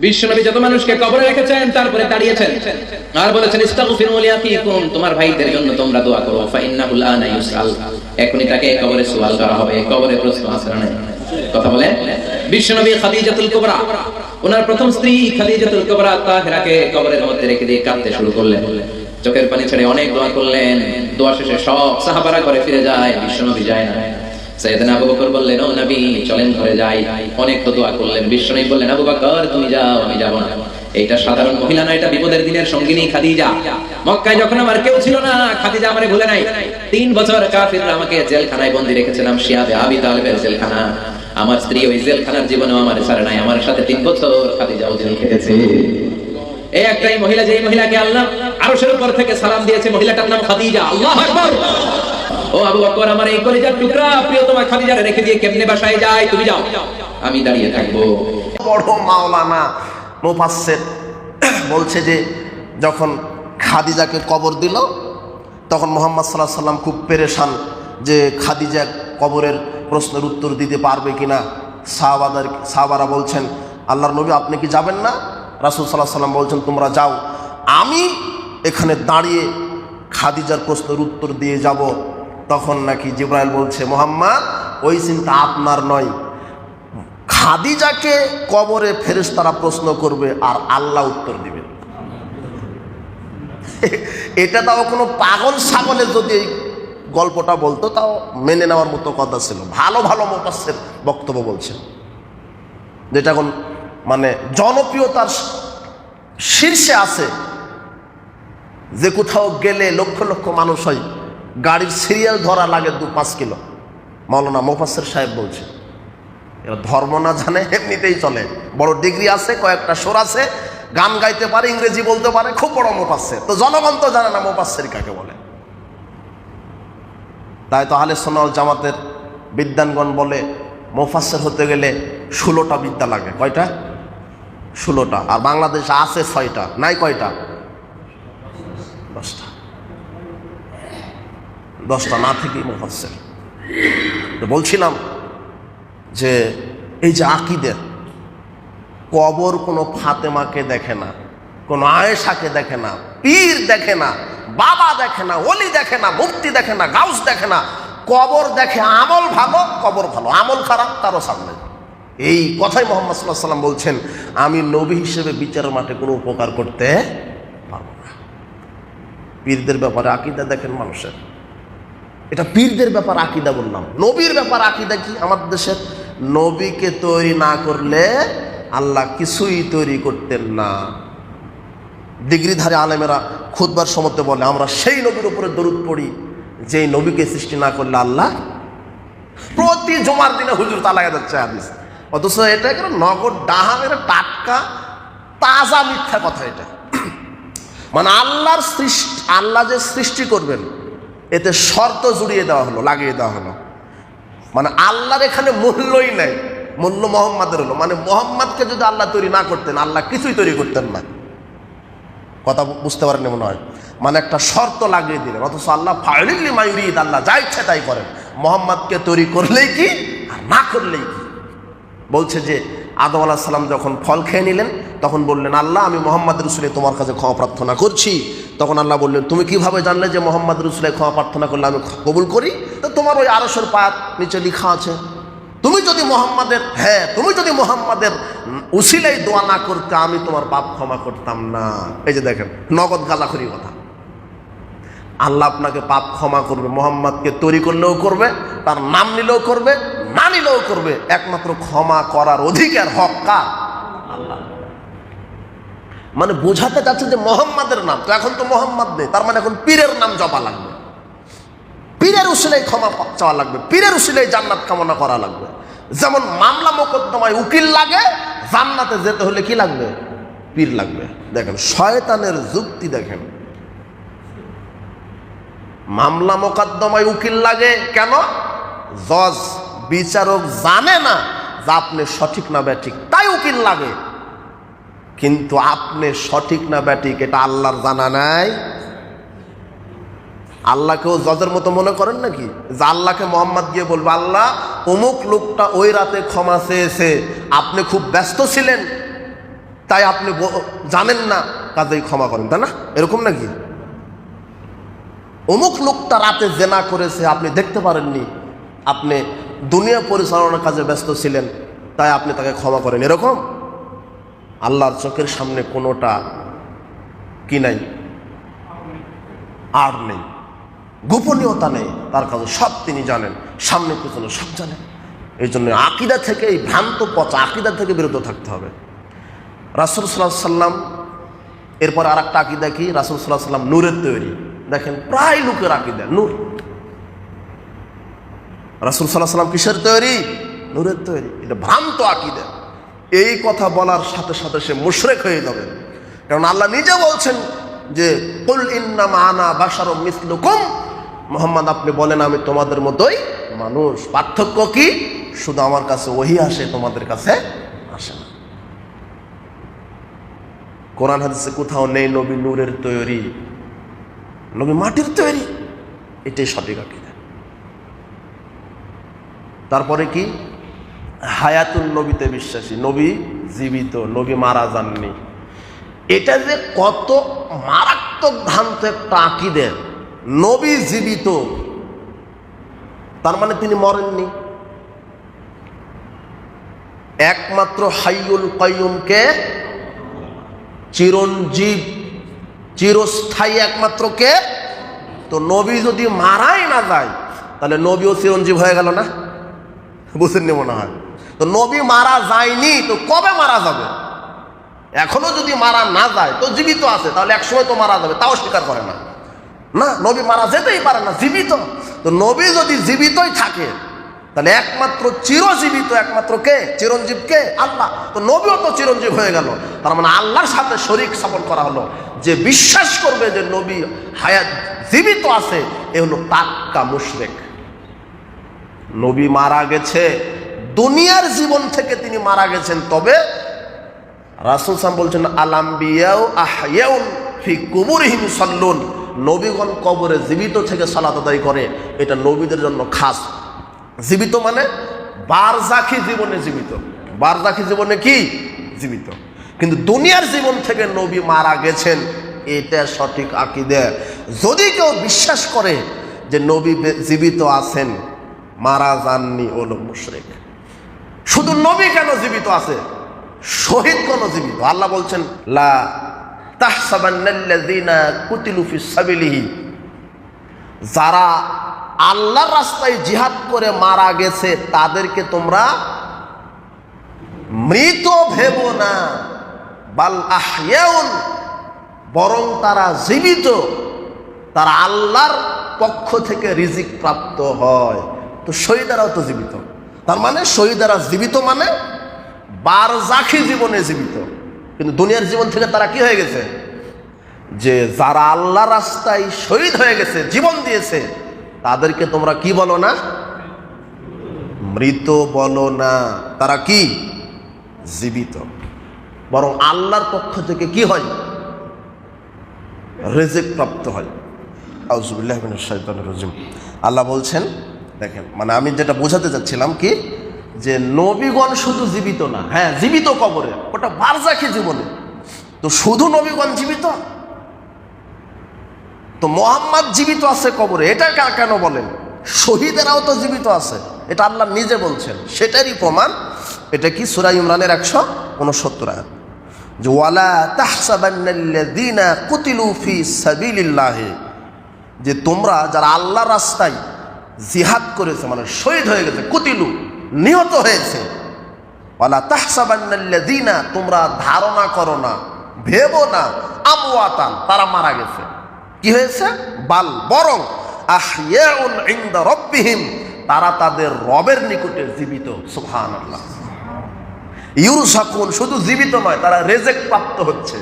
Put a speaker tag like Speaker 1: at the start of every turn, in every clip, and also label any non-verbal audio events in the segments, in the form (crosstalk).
Speaker 1: বিশ্বনবী যত মানুষকে কবরে রেখেছেন, তারপরে দাঁড়িয়েছেন। আর বলেছেন তোমার ভাইদের জন্য তোমরা দোয়া করো। ইউসাল এখনই তাকে কবরে সওয়াল করা হবে। কবরে প্রশ্ন না কথা বিশ্বনবী খাদিজাতুল কুবরা। ওনার প্রথম স্ত্রী খাদিজাতুল কুবরা তাহেরাকে কবরের মধ্যে রেখে দিয়ে কাঁদতে শুরু করলেন। চোখের পানি ছেড়ে অনেক দোয়া করলেন। দোয়া শেষে সব সাহাবারা করে ফিরে যায়, বিশ্বনবী যায় না। খাদিজা। আমার খাদিজা জেলখানায় বন্দি রেখেছিলাম জেলখানা। আমার স্ত্রী ওই জেলখানার জীবনেও আমার ছাড়ে নাই। আমার সাথে তিন বছর খাদিজাও জেল এই একটাই মহিলা, যেই মহিলাকে আল্লাহ আরশের উপর থেকে সালাম দিয়েছে, মহিলাটার নাম খাদিজা। আল্লাহ ও আবু বকর, আমার এই কলিজার টুকরা, প্রিয় তোমার খাদিজারে রেখে দিয়ে কেমনে বাসায় যায়? তুমি যাও। আমি দাঁড়িয়ে থাকব।
Speaker 2: বড় মাওলানা মুফাসসির বলছে যে, যখন খাদিজাকে কবর দিল, তখন মোহাম্মদ সাল্লাহ সাল্লাম খুব পেরেশান যে খাদিজা কবরের প্রশ্নের উত্তর দিতে পারবে কিনা। সাহাবাদার সাহাবারা বলছেন, আল্লাহর নবী, আপনি কি যাবেন না? রাসুল সাল্লাহ সাল্লাম বলছেন, তোমরা যাও। আমি এখানে দাঁড়িয়ে খাদিজার প্রশ্নের উত্তর দিয়ে যাব। তখন নাকি জিব্রাইল বলছে, মোহাম্মদ, ওই চিন্তা আপনার নয়। খাদিজাকে কবরে ফেরেশতারা প্রশ্ন করবে আর আল্লাহ উত্তর দিবে। (laughs) এটা তাও কোনো পাগল ছাগলের যদি এই গল্পটা বলতো, তাও মেনে নেওয়ার মতো কথা ছিল। ভালো ভালো মোপাসের বক্তব্য বলছেন। যেটা এখন মানে জনপ্রিয়তার শীর্ষে আছে। যে কোথাও গেলে লক্ষ লক্ষ মানুষ হয়। গাড়ির সিরিয়াল ধরা লাগে দু পাঁচ কিলো। মৌলানা মোফাসের সাহেব বলছে, এরা ধর্ম না জানে, এমনিতেই চলে। বড় ডিগ্রি আছে, কয়েকটা সোর আছে, গান গাইতে পারে, ইংরেজি বলতে পারে, খুব বড় মোপাসের তো জনগণ তো জানে না মোপাসের কাকে বলে। তাই তো আহলে সোনাল জামাতের বিদ্যানগণ বলে মোফাসের হতে গেলে ষোলোটা বিদ্যা লাগে। কয়টা? ষোলোটা। আর বাংলাদেশে আছে ছয়টা। নাই কয়টা? দশটা। দশটা না থেকেই মোফাসের বলছিলাম যে এই যে আকিদের কবর কোনো ফাতেমাকে দেখে না, কোনো আয়েশাকে দেখে না, পীর দেখে না, বাবা দেখে না অলি দেখে না মুক্তি দেখে না, গাউস দেখে না, কবর দেখে আমল ভালো, কবর ভালো, আমল খারাপ, তারও সামনে। এই কথাই মোহাম্মদ সাল্লাহ সাল্লাম বলছেন, আমি নবী হিসেবে বিচার মাঠে কোনো উপকার করতে পারব না। পীরদের ব্যাপারে আকিদা দেখেন মানুষের। এটা পীরদের ব্যাপার আকিদা বললাম। নবীর ব্যাপার আকিদা কি? আমাদের দেশের নবীকে তৈরি না করলে আল্লাহ কিছুই তৈরি করতেন না। ডিগ্রিধারী আলেমেরা খুদবার সমতে বলে, আমরা সেই নবীর উপরে দরুদ পড়ি, যেই নবীকে সৃষ্টি না করলে আল্লাহ প্রতি জমার দিনে হুজুর তালাগা যাচ্ছে হাদিস। অথচ এটা একটা নগদ ডাহা এটা টাটকা, তাজা মিথ্যা কথা এটা। মানে আল্লাহর সৃষ্টি, আল্লাহ যে সৃষ্টি করবেন এতে শর্ত জুড়িয়ে দেওয়া হলো, লাগিয়ে দেওয়া হলো। মানে আল্লাহর এখানে মূল্যই নেই, মূল্য মোহাম্মদের হলো। মানে মোহাম্মদকে যদি আল্লাহ তৈরি না করতেন, আল্লাহ কিছুই তৈরি করতেন না। কথা বুঝতে পারেন মনে হয়? মানে একটা শর্ত লাগিয়ে দিলেন, অথচ আল্লাহ ফাইলিল্লি মায়ুরিদ আল্লাহ যা ইচ্ছা তাই করেন। মোহাম্মদকে তৈরি করলেই কি, আর না করলেই কি? বলছে যে আদম আলাহ সাল্লাম যখন ফল খেয়ে নিলেন তখন বললেন, আল্লাহ, আমি মোহাম্মদ রসুলে তোমার কাছে ক্ষমা প্রার্থনা করছি। তখন আল্লাহ বললেন, তুমি কীভাবে জানলে যে মোহাম্মদ রসুলে ক্ষমা প্রার্থনা করলে আমি কবুল করি? তো তোমার ওই আরসের পায়াত নিচে লিখা আছে। তুমি যদি মোহাম্মদের হ্যাঁ তুমি যদি মোহাম্মদের উসিলাই দোয়া না করতে, আমি তোমার পাপ ক্ষমা করতাম না। এই যে দেখেন, নগদ গালাখড়ি কথা। আল্লাহ আপনাকে পাপ ক্ষমা করবে, মোহাম্মদকে তৈরি করলেও করবে, তার নাম নিলেও করবে, না নিলেও করবে। একমাত্র ক্ষমা করার অধিকার হক কার? আল্লাহ। মানে বোঝাতে চাচ্ছে যে মোহাম্মদের নাম। তো এখন তো মোহাম্মদ নেই, তার মানে এখন পীরের নাম জপা লাগবে। পীরের উসিলাই ক্ষমা চাওয়া লাগবে, পীরের উসিলাই জান্নাত কামনা করা লাগবে। যেমন মামলা মোকদ্দমায় উকিল লাগে, জান্নাতে যেতে হলে কি লাগবে? পীর লাগবে। দেখেন, শয়তানের যুক্তি দেখেন। মামলা মোকদ্দমায় উকিল লাগে, কেন? জজ, বিচারক জানে না যে আপনি সঠিক না ব্যাঠিক, তাই উকিল লাগে। কিন্তু আপনি সঠিক না ব্যাটিক, এটা আল্লাহর জানা নাই। আল্লাহকেও জজের মতো মনে করেন নাকি? যে আল্লাহকে মোহাম্মদ গিয়ে বলবে, আল্লাহ, অমুক লোকটা ওই রাতে ক্ষমা চেয়েছে, আপনি খুব ব্যস্ত ছিলেন, তাই আপনি জানেন না। কাজেই ক্ষমা করেন, তাই না? এরকম নাকি? অমুক লোকটা রাতে জেনা করেছে, আপনি দেখতে পারেননি। আপনি দুনিয়া পরিচালনার কাজে ব্যস্ত ছিলেন, তাই আপনি তাকে ক্ষমা করেন, এরকম? আল্লাহর চোখের সামনে কোনোটা কি নাই? আর নেই। গোপনীয়তা নেই। তার কাছে সব তিনি জানেন। সামনে পিছনে সব জানেন। এই জন্য আকিদা থেকে, এই ভ্রান্ত পচা আকিদা থেকে বিরত থাকতে হবে। রাসুল সাল্লাহ সাল্লাম এরপর আর একটা আকিদা কি? রাসুল সাল্লাহ সাল্লাম নূরের তৈরি। দেখেন, প্রায় লোকের আকিদা, নূর। রাসুল সাল্লাহ সাল্লাম কিসের তৈরি? নূরের তৈরি। এটা ভ্রান্ত আকিদা। এই কথা বলার সাথে সাথে সে মুশরেক হয়ে যাবে। কারণ আল্লাহ নিজে বলছেন যে, কুল ইন্নাম আনা বাসার মিসলুকুম। মোহাম্মদ, আপনি বলেন, আমি তোমাদের মতোই মানুষ। পার্থক্য কি? শুধু আমার কাছে ওহি আসে, তোমাদের কাছে আসে না। কোরআন হাদিসে কোথাও নেই নবী নূরের তৈরি। নবী মাটির তৈরি। এটাই সঠিক আকিদা। তারপরে কি? হায়াতুল নবীতে বিশ্বাসী, নবী জীবিত, নবী মারা যাননি। এটা যে কত মারাত্মক ভ্রান্ত একটা আকিদের, নবী জীবিত, তার মানে তিনি মরেননি। একমাত্র হাইউল কয়ুমকে চিরঞ্জীব, চিরস্থায়ী একমাত্র কে? তো নবী যদি মারাই না যায়, তাহলে নবীও চিরঞ্জীব হয়ে গেল না? বুঝেননি মনে হয়। তো নবী মারা যায়নি, তো কবে মারা যাবে? এখনও যদি মারা না যায়, তো জীবিত আছে, তাহলে একসময় তো মারা যাবে, তাও স্বীকার করে না। না, নবী মারা যেতেই পারে না, জীবিত। তো নবী যদি জীবিতই থাকে, তাহলে একমাত্র চিরজীবিত একমাত্র কে? চিরঞ্জীব কে? আল্লাহ। তো নবীও তো চিরঞ্জীব হয়ে গেল। তার মানে আল্লাহর সাথে শরিক স্থাপন করা হলো। যে বিশ্বাস করবে যে নবী হায়াত জীবিত আছে, এ হলো তাক্কা মুশরেক। নবী মারা গেছে দুনিয়ার জীবন থেকে তিনি মারা গেছেন। তবে রাসুল সাম বলছেন আলাম্বিয়াও আহয়াউন ফি কুবুরহিম সাল্লুন নবীগণ কবরে জীবিত থেকে সালাত করে। এটা নবীদের জন্য খাস। জীবিত মানে বারজাখি জীবনে জীবিত। বারজাখি জীবনে কি? জীবিত। কিন্তু দুনিয়ার জীবন থেকে নবী মারা গেছেন, এটা সঠিক আকিদে। যদি কেউ বিশ্বাস করে যে নবী জীবিত আছেন, মারা যাননি ওল মুশরিক। শুধু নবী কেন জীবিত আছে? শহীদ কোন জীবিত? আল্লাহ বলছেন, লা যারা আল্লাহর রাস্তায় জিহাদ করে মারা গেছে, তাদেরকে তোমরা মৃত ভেব না। বাল বরং তারা জীবিত। তারা আল্লাহর পক্ষ থেকে রিজিক প্রাপ্ত হয়। তো শহীদারাও তো জীবিত। তার মানে শহীদারা জীবিত মানে বারজাখি জীবনে জীবিত। কিন্তু দুনিয়ার জীবন থেকে তারা কি হয়ে গেছে? যে যারা আল্লাহ রাস্তায় শহীদ হয়ে গেছে, জীবন দিয়েছে, তাদেরকে তোমরা কি বলো না? মৃত বলো না। তারা কি? জীবিত। বরং আল্লাহর পক্ষ থেকে কি হয়? রেজেক প্রাপ্ত হয়। আউজুবিল্লাহ রাজিম। আল্লাহ বলছেন দেখেন মানে আমি যেটা বোঝাতে চাচ্ছিলাম কি, যে নবীগণ শুধু জীবিত না হ্যাঁ জীবিত কবরে, ওটা বারজাখি জীবনে। তো শুধু নবীগণ জীবিত? তো মোহাম্মদ জীবিত আছে কবরে এটা কেন বলেন? শহীদেরাও তো জীবিত আছে, এটা আল্লাহ নিজে বলছেন, সেটারই প্রমাণ, এটা কি সুরা ইমরানের একশো উনসত্তর আয়াত? যে ওয়ালা তাহসাবান্নাল্লাযীনা কুতিলু ফি সাবিলিল্লাহি, যে তোমরা যারা আল্লাহ রাস্তায় জিহাদ করেছে মানে শহীদ হয়ে গেছে কুতিলু নিহত হয়েছে। ওয়ালা তাহসাবান্নাল্লাযীনা, তোমরা ধারণা করো না, ভেবো না, আমওয়াতান, তারা মারা গেছে। কি হয়েছে? বাল, বরং রাব্বিহিম, তারা তাদের রবের নিকটে জীবিত, সুবহানাল্লাহ। ইউরসাকুন শুধু জীবিত নয়, তারা রেজেক প্রাপ্ত হচ্ছে।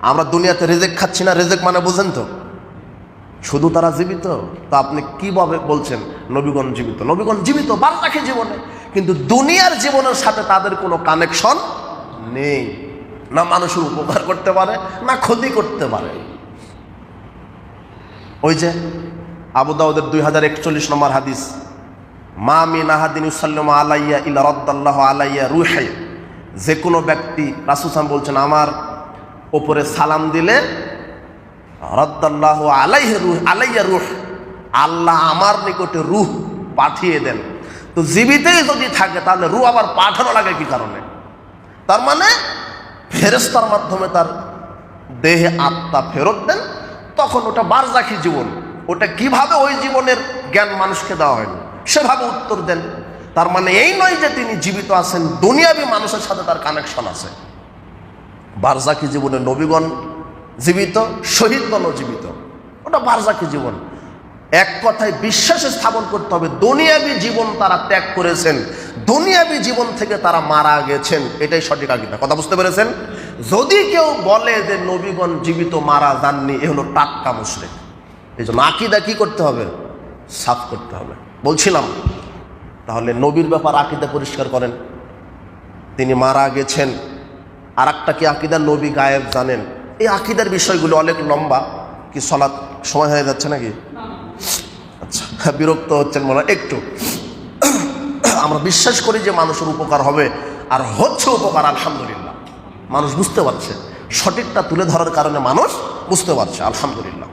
Speaker 2: আমরা দুনিয়াতে রেজেক খাচ্ছি না, রেজেক মানে বুঝেন তো? শুধু তারা জীবিত? তা আপনি কীভাবে বলছেন নবীগণ জীবিত? নবীগণ জীবিত বাল্লাকে জীবনে, কিন্তু দুনিয়ার জীবনের সাথে তাদের কোনো কানেকশন নেই। না মানুষের উপকার করতে পারে, না ক্ষতি করতে পারে। ওই যে আবু দাউদের দুই হাজার একচল্লিশ নম্বর হাদিস, মা মিন আহাদিন আলাইয়া ইলা রদ্দাল্লাহ আলাইয়া রুহাই যে কোনো ব্যক্তি রাসুসাম বলছেন, আমার ওপরে সালাম দিলে রদ্দাল্লাহ আলাইহ রুহ, আলাইয়া আল্লাহ আমার নিকটে রুহ পাঠিয়ে দেন। তো জীবিতেই যদি থাকে, তাহলে রুহ আবার পাঠানো লাগে কি কারণে? তার মানে ফেরেস্তার মাধ্যমে তার দেহে আত্মা ফেরত দেন, তখন ওটা বারজাখি জীবন। ওটা কীভাবে ওই জীবনের জ্ঞান মানুষকে দেওয়া হয়নি সেভাবে উত্তর দেন। তার মানে এই নয় যে তিনি জীবিত আছেন, দুনিয়াবি মানুষের সাথে তার কানেকশন আছে। বারজাকি জীবনে নবীগণ জীবিত শহীদগণও জীবিত। ওটা বারজাকি জীবন। এক কথায় বিশ্বাসে স্থাপন করতে হবে, দুনিয়াবি জীবন তারা ত্যাগ করেছেন, দুনিয়াবি জীবন থেকে তারা মারা গেছেন, এটাই সঠিক আকিদা। কথা বুঝতে পেরেছেন? যদি কেউ বলে যে নবীগণ জীবিত, মারা যাননি, এ হলো টাটকা মুশরিক। এই জন্য আকিদা কি করতে হবে? সাফ করতে হবে। বলছিলাম, তাহলে নবীর ব্যাপার আকিদা পরিষ্কার করেন। তিনি মারা গেছেন। আর একটা কি আকিদা? নবী গায়েব জানেন। এই আকিদার বিষয়গুলো অনেক লম্বা। কি সলাৎ সময় হয়ে যাচ্ছে নাকি? আচ্ছা বিরক্ত হচ্ছেন মনে একটু। আমরা বিশ্বাস করি যে মানুষের উপকার হবে, আর হচ্ছে উপকার আলহামদুলিল্লাহ। মানুষ বুঝতে পারছে। সঠিকটা তুলে ধরার কারণে মানুষ বুঝতে পারছে, আলহামদুলিল্লাহ।